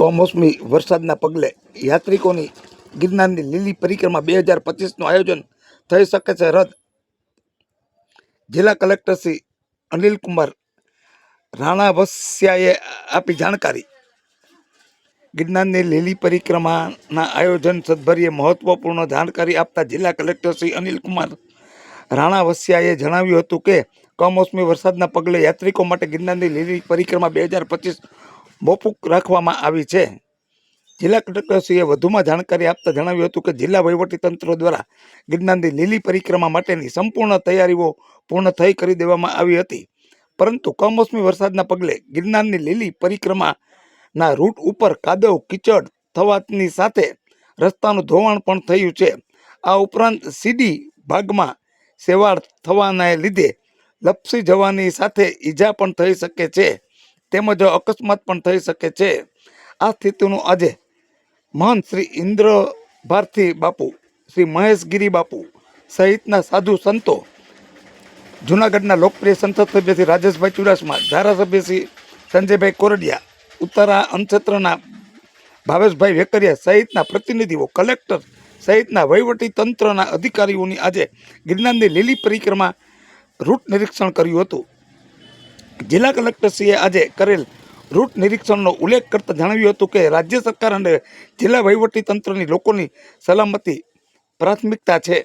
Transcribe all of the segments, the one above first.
કમોસમી વરસાદના પગલે યાત્રિકોની ગિરનારની લીલી પરિક્રમા બે હજાર પચીસનું આયોજન થઈ શકે છે. રદ જિલ્લા કલેક્ટર શ્રી અનિલકુમાર રાણાવસ્યાએ આપી જાણકારી. ગિરનારની લીલી પરિક્રમાના આયોજન સદભરીએ મહત્વપૂર્ણ જાણકારી આપતા જિલ્લા કલેક્ટર શ્રી અનિલકુમાર રાણાવસ્યાએ જણાવ્યું હતું કે, કમોસમી વરસાદના પગલે યાત્રિકો માટે ગિરનારની લીલી પરિક્રમા બે હજાર પચીસ મોકૂફ રાખવામાં આવી છે. જિલ્લા કલેક્ટરશ્રીએ વધુમાં જાણકારી આપતા જણાવ્યું હતું કે જિલ્લા વહીવટીતંત્ર દ્વારા ગિરનારની લીલી પરિક્રમા માટેની સંપૂર્ણ તૈયારીઓ પૂર્ણ થઈ કરી દેવામાં આવી હતી. પરંતુ કમોસમી વરસાદના પગલે ગિરનારની લીલી પરિક્રમાના રૂટ ઉપર કાદવ, કીચડ થવાની સાથે રસ્તાનું ધોવાણ પણ થયું છે. આ ઉપરાંત સીડી ભાગમાં સેવાળ થવાના લીધે લપસી જવાની સાથે ઈજા પણ થઈ શકે છે. તેમજ અકસ્માત પણ થઈ શકે છે. આ સ્થિતિનું આજે મહંત શ્રી ઇન્દ્ર ભારતી બાપુ, શ્રી મહેશગીરી બાપુ સહિતના સાધુ સંતો, જૂનાગઢના લોકપ્રિય સંસદ સભ્ય શ્રી રાજેશભાઈ ચુડાસમા, ધારાસભ્ય શ્રી સંજયભાઈ કોરડિયા, ઉત્તરા અનક્ષેત્રના ભાવેશભાઈ વેકરિયા સહિતના પ્રતિનિધિઓ, કલેક્ટર સહિતના વહીવટી તંત્રના અધિકારીઓની આજે ગિરનારની લીલી પરિક્રમા રૂટ નિરીક્ષણ કર્યું હતું. જિલ્લા કલેક્ટરશ્રીએ આજે કરેલ રૂટ નિરીક્ષણનો ઉલ્લેખ કરતાં જણાવ્યું હતું કે રાજ્ય સરકાર અને જિલ્લા વહીવટી તંત્રની લોકોની સલામતી પ્રાથમિકતા છે.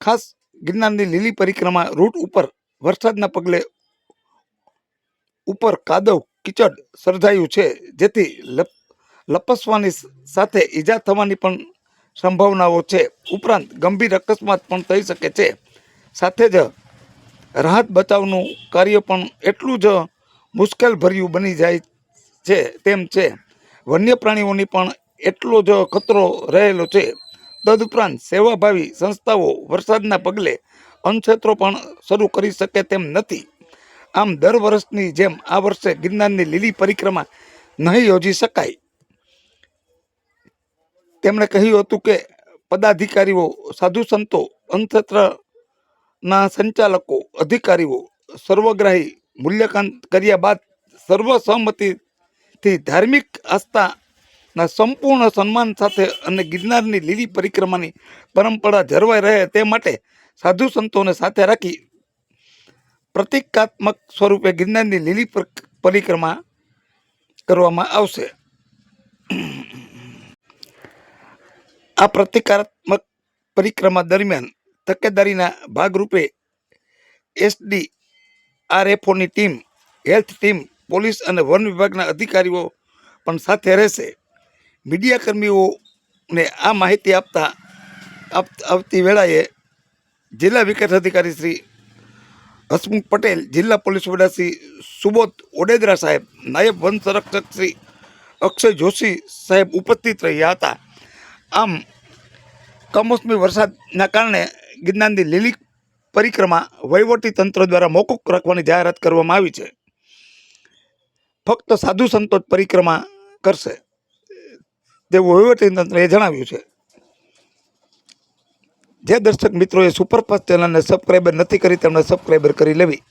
ખાસ ગિરનારની લીલી પરિક્રમા રૂટ ઉપર વરસાદના પગલે ઉપર કાદવ કિચડ સર્જાયું છે, જેથી લપ, લપસવાની સાથે ઈજા થવાની પણ સંભાવનાઓ છે. ઉપરાંત ગંભીર અકસ્માત પણ થઈ શકે છે. સાથે જ રાહત બચાવનું કાર્ય પણ એટલું જ મુશ્કેલ ભર્યું બની જાય છે, તેમ છે. વન્ય પ્રાણીઓની પણ એટલો જ ખતરો રહેલો છે. તદુપરાંત સેવાભાવી સંસ્થાઓ વરસાદના પગલે અનક્ષેત્રો પણ શરૂ કરી શકે તેમ નથી. આમ દર વર્ષની જેમ આ વર્ષે ગિરનારની લીલી પરિક્રમા નહીં યોજી શકાય. તેમણે કહ્યું હતું કે પદાધિકારીઓ, સાધુ સંતો અનક્ષેત્રના સંચાલકો, અધિકારીઓ સર્વગ્રાહી મૂલ્યાંકન કર્યા બાદ સર્વસહમતિથી ધાર્મિક આસ્થાના સંપૂર્ણ સન્માન સાથે અને ગિરનારની લીલી પરિક્રમાની પરંપરા જળવાઈ રહે તે માટે સાધુ સંતોને સાથે રાખી પ્રતિકાત્મક સ્વરૂપે ગિરનારની લીલી પર- પરિક્રમા કરવામાં આવશે. આ પ્રતિકાત્મક પરિક્રમા દરમિયાન તકેદારીના ભાગરૂપે એસડી આરએફઓની ટીમ, હેલ્થ ટીમ, પોલીસ અને વન વિભાગના અધિકારીઓ પણ સાથે રહેશે. મીડિયાકર્મીઓને આ માહિતી આપતા આવતી વેળાએ જિલ્લા વિકાસ અધિકારી શ્રી હસમુખ પટેલ, જિલ્લા પોલીસ વડા શ્રી સુબોધ ઓડેદરા સાહેબ, નાયબ વન સંરક્ષક શ્રી અક્ષય જોશી સાહેબ ઉપસ્થિત રહ્યા હતા. આમ કમોસમી વરસાદના કારણે ગિરનારની લીલી પરિક્રમા વહીવટી તંત્ર દ્વારા મોકૂફ રાખવાની જાહેરાત કરવામાં આવી છે. ફક્ત સાધુ સંતો પરિક્રમા કરશે. તેવું વહીવટી તંત્રએ જણાવ્યું છે. જે દર્શક મિત્રોએ સુપરફાસ્ટ ચેનલને સબસ્ક્રાઈબર નથી કરી તેમણે સબસ્ક્રાઈબર કરી લેવી.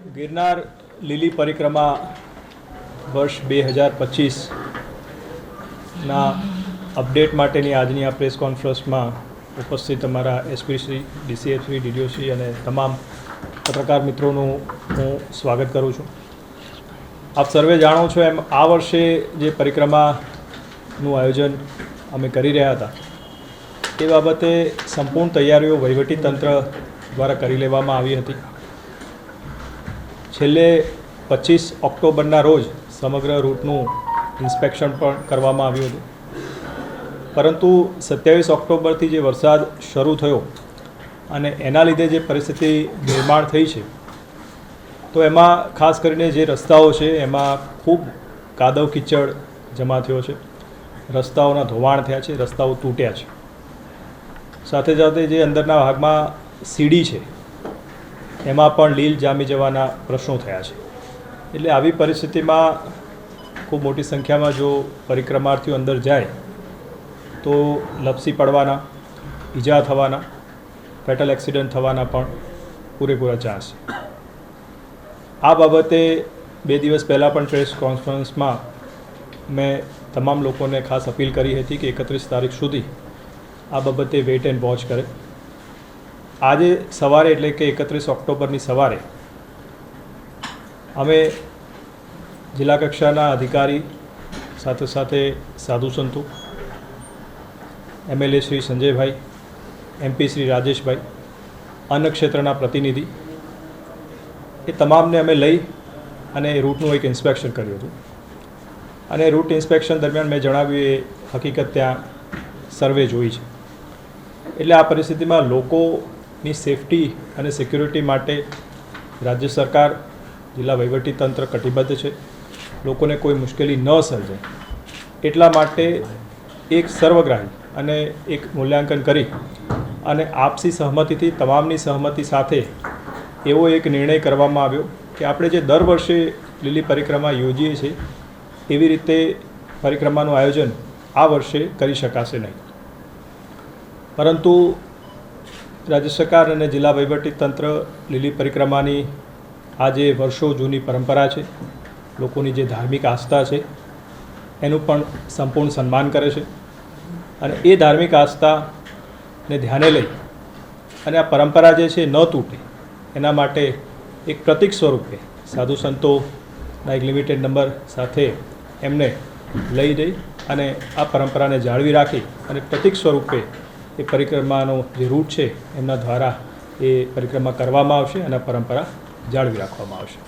ગિરનાર લીલી પરિક્રમા વર્ષ બે હજાર પચીસના અપડેટ માટેની આજની આ પ્રેસ કોન્ફરન્સમાં ઉપસ્થિત અમારા એસપીસી ડીસીએફશ્રી ડીડીઓસી અને તમામ પત્રકાર મિત્રોનું હું સ્વાગત કરું છું. આપ સર્વે જાણો છો એમ આ વર્ષે જે પરિક્રમાનું આયોજન અમે કરી રહ્યા હતા એ બાબતે સંપૂર્ણ તૈયારીઓ વહીવટીતંત્ર દ્વારા કરી લેવામાં આવી હતી. છેલ્લે પચીસ ઓક્ટોબરના રોજ સમગ્ર રૂટનું ઇન્સ્પેક્શન પણ કરવામાં આવ્યું હતું. પરંતુ સત્યાવીસ ઓક્ટોબરથી જે વરસાદ શરૂ થયો અને એના લીધે જે પરિસ્થિતિ નિર્માણ થઈ છે, તો એમાં ખાસ કરીને જે રસ્તાઓ છે, એમાં ખૂબ કાદવ કિચડ જમા થયો છે. રસ્તાઓના ધોવાણ થયા છે, રસ્તાઓ તૂટ્યા છે. સાથે સાથે જે અંદરના ભાગમાં સીડી છે એમાં પણ લીલ જામી જવાના પ્રશ્નો થયા છે. એટલે આવી પરિસ્થિતિમાં ખૂબ મોટી સંખ્યામાં જો પરિક્રમાર્થીઓ અંદર જાય, તો લપસી પડવાના, ઈજા થવાના ફેટલ એક્સિડન્ટ થવાના પણ પૂરેપૂરા ચાન્સ આ બાબતે બે દિવસ પહેલાં પણ પ્રેસ કોન્ફરન્સમાં મેં તમામ લોકોને ખાસ અપીલ કરી હતી કે એકત્રીસ તારીખ સુધી આ બાબતે વેઇટ એન્ડ વોચ કરે. આજે સવારે એટલે કે એકત્રીસ ઓક્ટોબરની સવારે અમે જિલ્લા કક્ષાના અધિકારી સાથે સાથે સાધુ સંતો, એમએલએ શ્રી સંજયભાઈ, એમપી શ્રી રાજેશભાઈ, અન્ન ક્ષેત્રના પ્રતિનિધિ, એ તમામને અમે લઈ અને રૂટનું એક ઇન્સ્પેક્શન કર્યું હતું. અને રૂટ ઇન્સ્પેક્શન દરમિયાન મેં જણાવ્યું એ હકીકત ત્યાં સર્વે જોઈ છે. એટલે આ પરિસ્થિતિમાં લોકોની સેફટી અને સિક્યુરિટી માટે રાજ્ય સરકાર, જિલ્લા વહીવટીતંત્ર કટિબદ્ધ છે. લોકોને કોઈ મુશ્કેલી ન સર્જાય એટલા માટે એક સર્વગ્રાહી અને એક મૂલ્યાંકન કરી અને આપસી સહમતિથી, તમામની સહમતિ સાથે એવો એક નિર્ણય કરવામાં આવ્યો કે આપણે જે દર વર્ષે લીલી પરિક્રમા યોજીએ છીએ, એવી રીતે પરિક્રમાનું આયોજન આ વર્ષે કરી શકાશે નહીં. પરંતુ રાજ્ય સરકાર અને જિલ્લા વહીવટીતંત્ર લીલી પરિક્રમાની આ જે વર્ષો જૂની પરંપરા છે. લોકોની જે ધાર્મિક આસ્થા છે, એનું પણ સંપૂર્ણ સન્માન કરે છે. અને એ ધાર્મિક આસ્થાને ધ્યાને લઈ અને આ પરંપરા જે છે, ન તૂટે, એના માટે એક પ્રતિક સ્વરૂપે સાધુ સંતોના એક લિમિટેડ નંબર સાથે એમને લઈ જઈ અને આ પરંપરાને જાળવી રાખી અને પ્રતિક સ્વરૂપે એ પરિક્રમાનો જે રૂટ છે એમના દ્વારા એ પરિક્રમા કરવામાં આવશે અને પરંપરા જાળવી રાખવામાં આવશે.